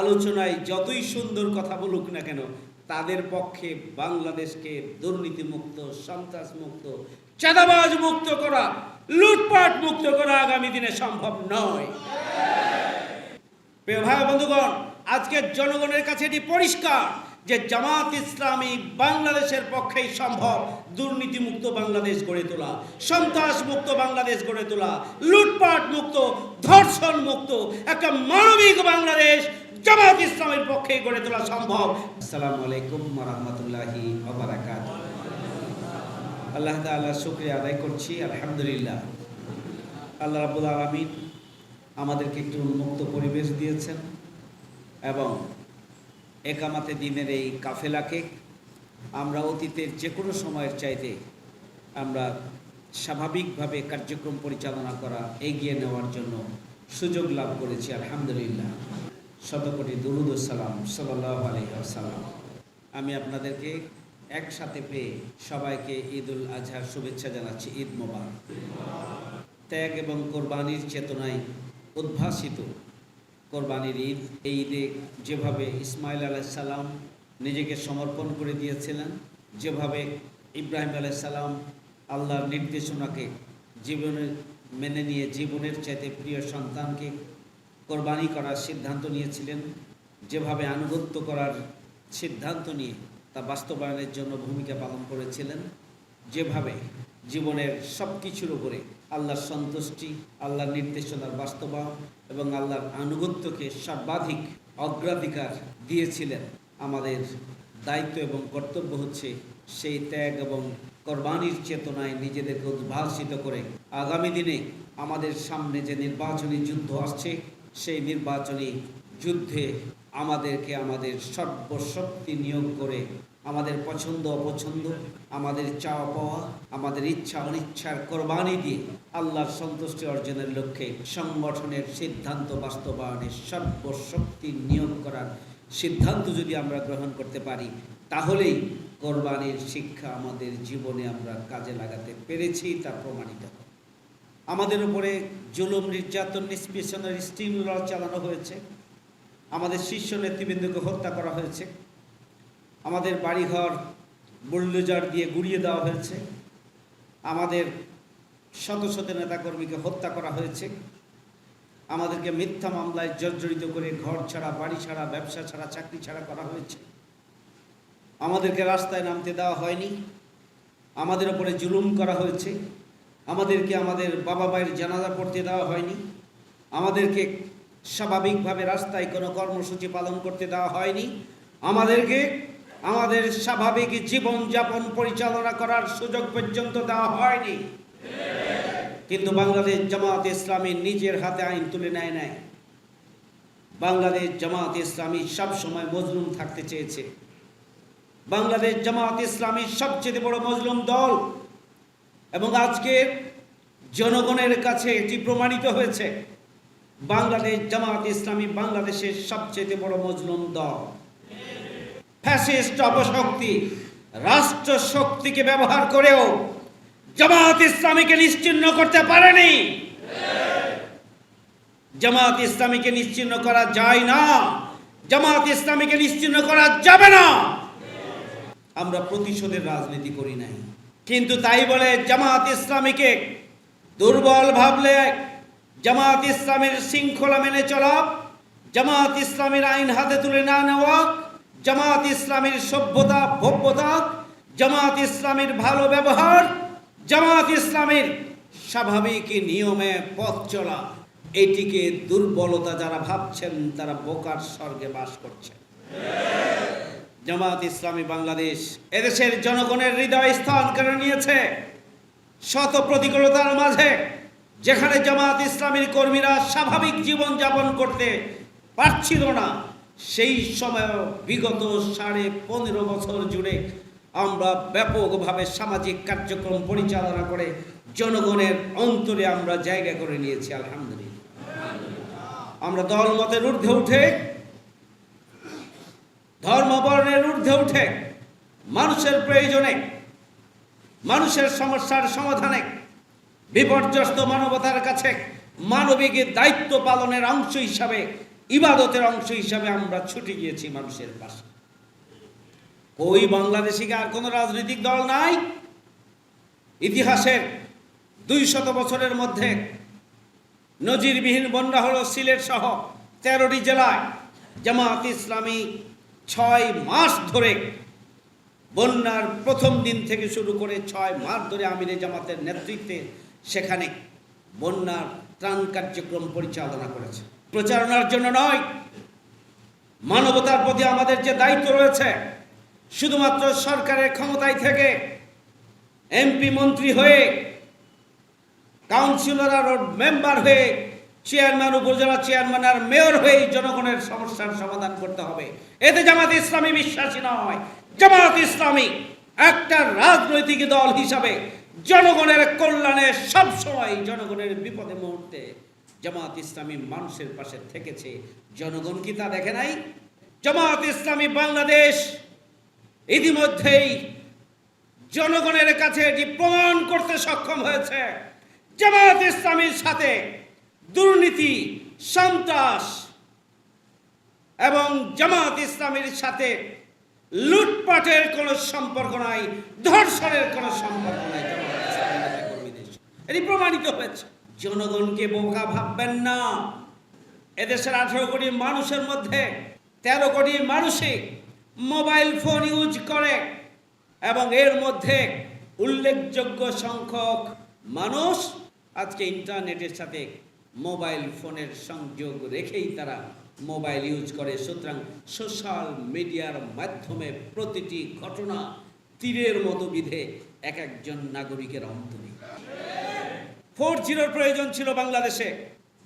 আলোচনায় যতই সুন্দর কথা বলুক না কেন, তাদের পক্ষে বাংলাদেশকে দুর্নীতিমুক্ত সন্ত্রাস মুক্ত চাঁদাবাজ মুক্ত করা, লুটপাট মুক্ত করা আগামী দিনে সম্ভব নয়। প্রিয় ভাই বন্ধুগণ আজকের জনগণের কাছে এটি পরিষ্কার যে জামাত ইসলামী বাংলাদেশের পক্ষেই সম্ভব দুর্নীতিমুক্ত বাংলাদেশ গড়ে তোলা সন্ত্রাস মুক্ত বাংলাদেশ গড়ে তোলা লুটপাট মুক্ত ধর্ষণ মুক্ত একটা মানবিক বাংলাদেশ জামাত ইসলামের পক্ষেই গড়ে তোলা সম্ভব। আসসালামু আলাইকুম রহমতুল্লাহি আল্লাহ তাআলা শুক্রিয়া আদায় করছি, আলহামদুলিল্লাহ। আল্লাহ রাবুল আলমিন আমাদেরকে একটু উন্মুক্ত পরিবেশ দিয়েছেন এবং একামাতে দিনের এই কাফেলাকে আমরা অতীতের যে কোনো সময়ের চাইতে আমরা স্বাভাবিকভাবে কার্যক্রম পরিচালনা করা এগিয়ে নেওয়ার জন্য সুযোগ লাভ করেছি, আলহামদুলিল্লাহ। শতকোটি দুরুদ সালাম সাল্লাহ আলহিহাসাল্লাম আমি আপনাদেরকে একসাথে পেয়ে সবাইকে ঈদ উল আজহার শুভেচ্ছা জানাচ্ছি, ঈদ মোবারক। ত্যাগ এবং কোরবানির চেতনায় উদ্ভাসিত কোরবানির ঈদ, এই ঈদে যেভাবে ইসমাইল আলাইসাল্লাম নিজেকে সমর্পণ করে দিয়েছিলেন, যেভাবে ইব্রাহিম আলাইসাল্লাম আল্লাহর নির্দেশনাকে জীবনে, মেনে নিয়ে জীবনের চাইতে প্রিয় সন্তানকে কোরবানি করার সিদ্ধান্ত নিয়েছিলেন। যেভাবে আনুগত্য করার সিদ্ধান্ত নিয়ে তা বাস্তবায়নের জন্য ভূমিকা পালন করেছিলেন। যেভাবে জীবনের সব কিছুর উপরে আল্লাহর সন্তুষ্টি, আল্লাহর নির্দেশনার বাস্তবায়ন এবং আল্লাহর আনুগত্যকে সর্বাধিক অগ্রাধিকার দিয়েছিলেন, আমাদের দায়িত্ব এবং কর্তব্য হচ্ছে সেই ত্যাগ এবং কোরবানির চেতনায় নিজেদেরকে উদ্ভাসিত করে আগামী দিনে আমাদের সামনে যে নির্বাচনী যুদ্ধ আসছে সেই নির্বাচনী যুদ্ধে আমাদেরকে আমাদের সর্বশক্তি নিয়োগ করে আমাদের পছন্দ অপছন্দ, আমাদের চাওয়া পাওয়া, আমাদের ইচ্ছা অনিচ্ছার কোরবানি দিয়ে আল্লাহর সন্তুষ্টি অর্জনের লক্ষ্যে সংগঠনের সিদ্ধান্ত বাস্তবায়নের সর্বশক্তি নিয়োগ করার সিদ্ধান্ত যদি আমরা গ্রহণ করতে পারি, তাহলেই কোরবানির শিক্ষা আমাদের জীবনে আমরা কাজে লাগাতে পেরেছি, তা প্রমাণিত। আমাদের উপরে জুলুম, নির্যাতন, নিষ্পেষণের স্টিম ল চালানো হয়েছে। আমাদের শীর্ষ নেতৃবৃন্দকে হত্যা করা হয়েছে। আমাদের বাড়িঘর বুলডোজার দিয়ে গুড়িয়ে দেওয়া হয়েছে। আমাদের শত শত নেতাকর্মীকে হত্যা করা হয়েছে। আমাদেরকে মিথ্যা মামলায় জর্জরিত করে ঘর ছাড়া, বাড়ি ছাড়া, ব্যবসা ছাড়া, চাকরি ছাড়া করা হয়েছে। আমাদেরকে রাস্তায় নামতে দেওয়া হয়নি। আমাদের ওপরে জুলুম করা হয়েছে। আমাদেরকে আমাদের বাবা মায়ের জানাজা পড়তে দেওয়া হয়নি। আমাদেরকে স্বাভাবিকভাবে রাস্তায় কোনো কর্মসূচি পালন করতে দেওয়া হয়নি। আমাদেরকে আমাদের স্বাভাবিক জীবনযাপন পরিচালনা করার সুযোগ পর্যন্ত দেওয়া হয়নি। কিন্তু বাংলাদেশ জামাত ইসলামী নিজের হাতে আইন তুলে নেয় নেয় বাংলাদেশ জামাত ইসলামী সব সময় মজলুম থাকতে চেয়েছে। বাংলাদেশ জামাত ইসলামী সবচেয়ে বড় মজলুম দল এবং আজকে জনগণের কাছে এটি প্রমাণিত হয়েছে, বাংলাদেশ জামাত ইসলামী বাংলাদেশের সবচেয়ে বড় মজলুম দল। ফ্যাসিস্ট অপশক্তি রাষ্ট্র শক্তিকে ব্যবহার করেও জামাত ইসলামীকে নিশ্চিহ্ন করতে পারেনি। জামাত ইসলামীকে নিশ্চিহ্ন করা যায় না। জামাত ইসলামীকে নিশ্চিহ্ন করা যাবে না। আমরা প্রতিশোধের রাজনীতি করি নাই। কিন্তু তাই বলে জামাত ইসলামীকে দুর্বল ভাবলে জামাত ইসলামের শৃঙ্খলা মেনে চলা, জামাত ইসলামের আইন হাতে তুলে না নেওয়া, জামাত ইসলামের সভ্যতা, ভব্যতা, জামাত ইসলামের ভালো ব্যবহার, জামাত ইসলামের স্বাভাবিক নিয়মে পথ চলা, এটিকে দুর্বলতা যারা ভাবছেন তারা বোকার স্বর্গে বাস করছেন জামাত ইসলামী বাংলাদেশ এদেশের জনগণের হৃদয় স্থান করে নিয়েছে। শত প্রতিকূলতার মাঝে যেখানে জামাত ইসলামীর কর্মীরা স্বাভাবিক জীবন যাপন করতে পারছিল না, সেই সময় বিগত সাড়ে পনেরো বছর জুড়ে আমরা ব্যাপকভাবে সামাজিক কার্যক্রম পরিচালনা করে জনগণের অন্তরে আমরা জায়গা করে নিয়েছি, আলহামদুলিল্লাহ। আমরা দল মতের ঊর্ধ্বে উঠে ধর্মবর্ণের ঊর্ধ্বে উঠে মানুষের প্রয়োজনে, মানুষের সমস্যার সমাধানে বিপর্যস্ত মানবতার কাছে মানবিক দায়িত্ব পালনের অংশ হিসাবে, ইবাদতের অংশ হিসাবে আমরা ছুটে গিয়েছি মানুষের পাশে। ওই বাংলাদেশে কি আর কোনো রাজনৈতিক দল নাই? ইতিহাসের দুই শত বছরের মধ্যে নজিরবিহীন বন্যা হল সিলেট সহ তেরোটি জেলায়। জামাত ইসলামী ছয় মাস ধরে বন্যার প্রথম দিন থেকে শুরু করে ছয় মাস ধরে আমিরে জামাতের নেতৃত্বে সেখানে বন্যার ত্রাণ কার্যক্রম পরিচালনা করেছে। প্রচারণার জন্য নয়, মানবতার প্রতি আমাদের যে দায়িত্ব রয়েছে, শুধুমাত্র সরকারের ক্ষমতায় থেকে এমপি মন্ত্রী হয়ে, কাউন্সিলর আর মেম্বার হয়ে চেয়ারম্যান, উপজেলা চেয়ারম্যান আর মেয়র হয়ে জনগণের সমস্যার সমাধান করতে হবে। এতে জামাত ইসলামী বিশ্বাসী নয়। জামাত ইসলামী একটা রাজনৈতিক দল হিসাবে জনগণের কল্যাণে সবসময় জনগণের বিপদে মুহূর্তে জামাত ইসলামী মানুষের পাশে থেকেছে। জনগণ কি তা দেখে নাই? জামাত ইসলামী বাংলাদেশ ইতিমধ্যেই জনগণের কাছে এটি প্রমাণ করতে সক্ষম হয়েছে। জামাত ইসলামীর সাথে দুর্নীতি, সন্ত্রাস এবং জামাত ইসলামের সাথে লুটপাটের কোনো সম্পর্ক নাই, ধর্ষণের কোনো সম্পর্ক নাই। এটি প্রমাণিত হয়েছে জনগণকে বোকা ভাববেন না এদেশের আঠারো কোটি মানুষের মধ্যে তেরো কোটি মানুষই মোবাইল ফোন ইউজ করে এবং এর মধ্যে উল্লেখযোগ্য সংখ্যক মানুষ আজকে ইন্টারনেটের সাথে মোবাইল ফোনের সংযোগ রেখেই তারা মোবাইল ইউজ করে। সুতরাং সোশ্যাল মিডিয়ার মাধ্যমে প্রতিটি ঘটনা তীরের মতো বিধে এক একজন নাগরিকের অন্তরে। ফোর জিরোর প্রয়োজন ছিল বাংলাদেশে।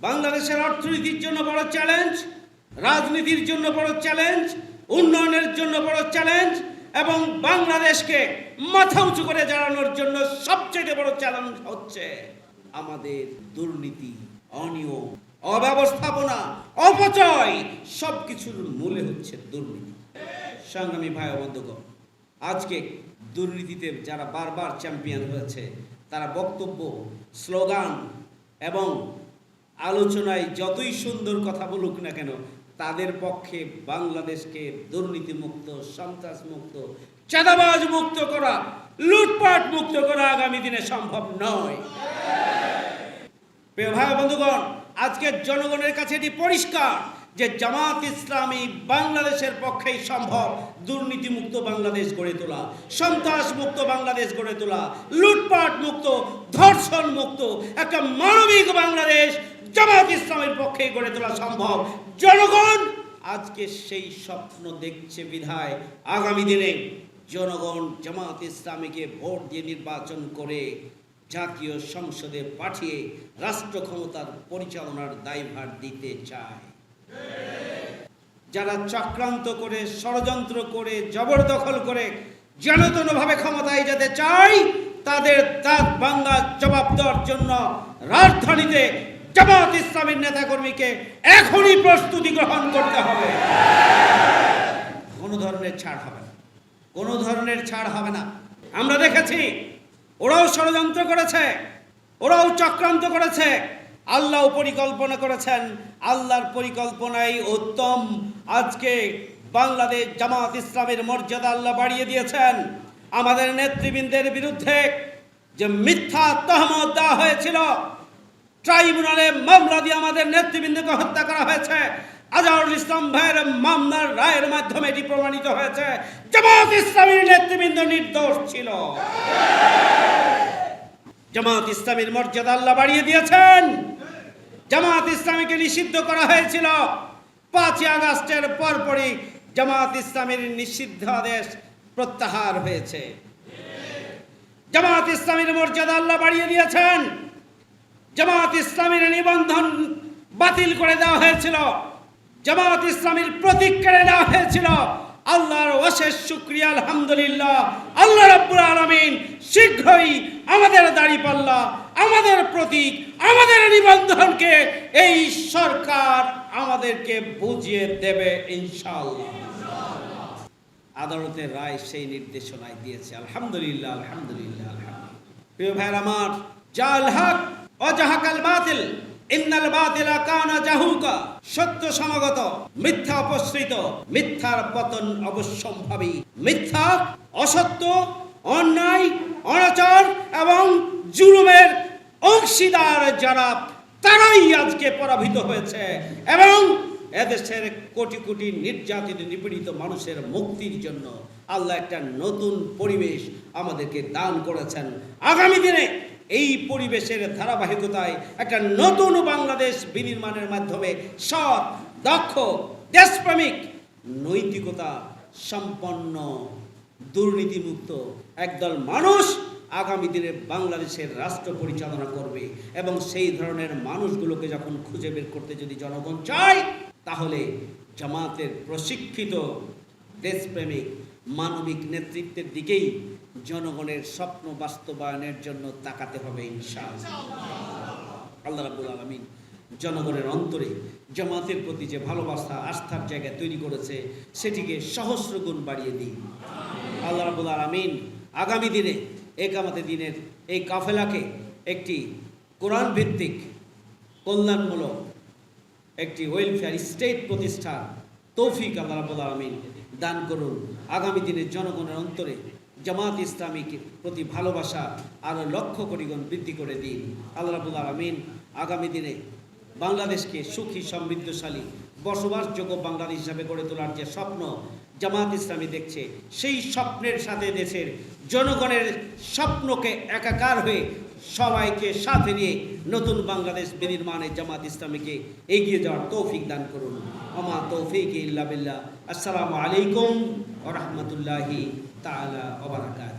বাংলাদেশের অর্থনীতির জন্য বড় চ্যালেঞ্জ, রাজনীতির জন্য বড় চ্যালেঞ্জ, উন্নয়নের জন্য বড় চ্যালেঞ্জ এবং বাংলাদেশকে মাথা উঁচু করে জানানোর জন্য সবচেয়ে বড় চ্যালেঞ্জ হচ্ছে আমাদের দুর্নীতি। অনিয়ম, অব্যবস্থাপনা, অপচয়, সবকিছুর মূলে হচ্ছে দুর্নীতি। সংগ্রামী ভাই বন্ধুগণ, আজকে দুর্নীতিতে যারা বারবার চ্যাম্পিয়ন হয়েছে, তারা বক্তব্য, স্লোগান এবং আলোচনায় যতই সুন্দর কথা বলুক না কেন, তাদের পক্ষে বাংলাদেশকে দুর্নীতিমুক্ত সন্ত্রাস মুক্ত চাঁদাবাজ মুক্ত করা লুটপাট মুক্ত করা আগামী দিনে সম্ভব নয়। প্রিয় ভাই বন্ধুগণ আজকে জনগণের কাছে এটি পরিষ্কার যে জামাত ইসলামী বাংলাদেশের পক্ষেই সম্ভব দুর্নীতিমুক্ত বাংলাদেশ গড়ে তোলা সন্ত্রাস মুক্ত বাংলাদেশ গড়ে তোলা লুটপাট মুক্ত ধর্ষণ মুক্ত একটা মানবিক বাংলাদেশ জামাত ইসলামের পক্ষেই গড়ে তোলা সম্ভব। জনগণ আজকে সেই স্বপ্ন দেখছে বিধায় আগামী দিনে জনগণ জামাত ইসলামীকে ভোট দিয়ে নির্বাচন করে জাতীয় সংসদে পাঠিয়ে রাষ্ট্র ক্ষমতার পরিচালনার দায়ভার দিতে চায়। যারা চক্রান্ত করে, ষড়যন্ত্র করে, জবরদখল করে জনতনভাবে ক্ষমতায় যেতে চায়, তাদের দাঁত বাংলা জবাব দেওয়ার জন্য রাজধানীতে জামাত ইসলামের নেতাকর্মীকে এখনই প্রস্তুতি গ্রহণ করতে হবে। কোনো ধরনের ছাড় হবে না। কোনো ধরনের ছাড় হবে না। আমরা দেখেছি ওরাও ষড়যন্ত্র করেছে, ওরাও চক্রান্ত করেছে, আল্লাহ পরিকল্পনা করেছেন, আল্লাহর পরিকল্পনাই উত্তম। আজকে বাংলাদেশ জামাত ইসলামের মর্যাদা আল্লাহ বাড়িয়ে দিয়েছেন। আমাদের নেতৃবৃন্দের বিরুদ্ধে যে মিথ্যা তহমত দেওয়া হয়েছিল, ট্রাইব্যুনালে মামলা দিয়ে আমাদের নেতৃবৃন্দকে হত্যা করা হয়েছে। আজহারুল ইসলাম ভাইয়ের মামলার রায়ের মাধ্যমে এটি প্রমাণিত হয়েছে। জামাত ইসলামীর নেতৃবৃন্দ নির্দোষ ছিল। জামাত ইসলামীর মর্যাদা আল্লাহ বাড়িয়ে দিয়েছেন। জামাত ইসলামীকে নিষিদ্ধ করা হয়েছিল। পাঁচই আগস্টের পরপরই জামাত ইসলামীর নিষিদ্ধ আদেশ প্রত্যাহার হয়েছে। জামাত ইসলামীর মর্যাদা আল্লাহ বাড়িয়ে দিয়েছেন। জামাত ইসলামীর নিবন্ধন বাতিল করে দেওয়া হয়েছিল। জামাত ইসলামীর প্রতীক কেড়ে হয়েছিল। আল্লাহর অশেষ শুক্রিয়া, আলহামদুলিল্লাহ। আল্লাহ রাব্বুল আলামিন শীঘ্রই আমাদের দাড়িপাল্লা আমাদের প্রতীক, আমাদের নিবন্ধনকে এই সরকার আমাদেরকে বুঝিয়ে দেবে ইনশাআল্লাহ। আদালতের রায় সেই নির্দেশনায় দিয়েছে। আলহামদুলিল্লাহ আলহামদুলিল্লাহ আলহামদুলিল্লাহ। প্রিয় ভাইয়ের আমার, জাল হক অজাহাকাল বাতিল। ইন্নাল বাতিলা কানা জাহুকা, সত্য সমাগত, মিথ্যা অপসৃত, মিথ্যার পতন অবশ্যম্ভাবী, মিথ্যা, অসত্য, অন্যায়, অনাচার এবং জুলুমের অংশীদার যারা, তারাই আজকে পরাভূত হয়েছে এবং এদেশের কোটি কোটি নির্যাতিত, নিপীড়িত মানুষের মুক্তির জন্য আল্লাহ একটা নতুন পরিবেশ আমাদেরকে দান করেছেন। আগামী দিনে এই পরিবেশের ধারাবাহিকতায় একটা নতুন বাংলাদেশ বিনির্মাণের মাধ্যমে সৎ, দক্ষ, দেশপ্রেমিক, নৈতিকতা সম্পন্ন, দুর্নীতিমুক্ত একদল মানুষ আগামী দিনে বাংলাদেশের রাষ্ট্র পরিচালনা করবে এবং সেই ধরনের মানুষগুলোকে যখন খুঁজে বের করতে যদি জনগণ চায়, তাহলে জামাতের প্রশিক্ষিত দেশপ্রেমিক মানবিক নেতৃত্বের দিকেই জনগণের স্বপ্ন বাস্তবায়নের জন্য তাকাতে হবে, ইনশাআল্লাহ। আল্লাহ রাবুল আলমিন জনগণের অন্তরে জামাতের প্রতি যে ভালোবাসা, আস্থার জায়গা তৈরি করেছে, সেটিকে সহস্র গুণ বাড়িয়ে দিই আল্লাহ রাবুল আলমিন আগামী দিনে একামতে দিনের এই কাফেলাকে একটি কোরআন ভিত্তিক কল্যাণমূলক একটি ওয়েলফেয়ার স্টেট প্রতিষ্ঠার তৌফিক আল্লাহ রাবুল আলমিন দান করুন। আগামী দিনে জনগণের অন্তরে জামাত ইসলামীর প্রতি ভালোবাসা আরও লক্ষ কোটিগুণ বৃদ্ধি করে দিন। আল্লাহ রাবুল আলমিন আগামী দিনে বাংলাদেশকে সুখী, সমৃদ্ধশালী, বসবাসযোগ্য বাংলাদেশ হিসাবে গড়ে তোলার যে স্বপ্ন জামাত ইসলামী দেখছে, সেই স্বপ্নের সাথে দেশের জনগণের স্বপ্নকে একাকার হয়ে সবাইকে সাথে নিয়ে নতুন বাংলাদেশ বিনির্মাণে জামাত ইসলামীকে এগিয়ে যাওয়ার তৌফিক দান করুন। আমা তৌফিক ইল্লা বিল্লাহ আসসালামু আলাইকুম ওয়া রাহমাতুল্লাহি তাআলা ওয়া বারাকাতুহু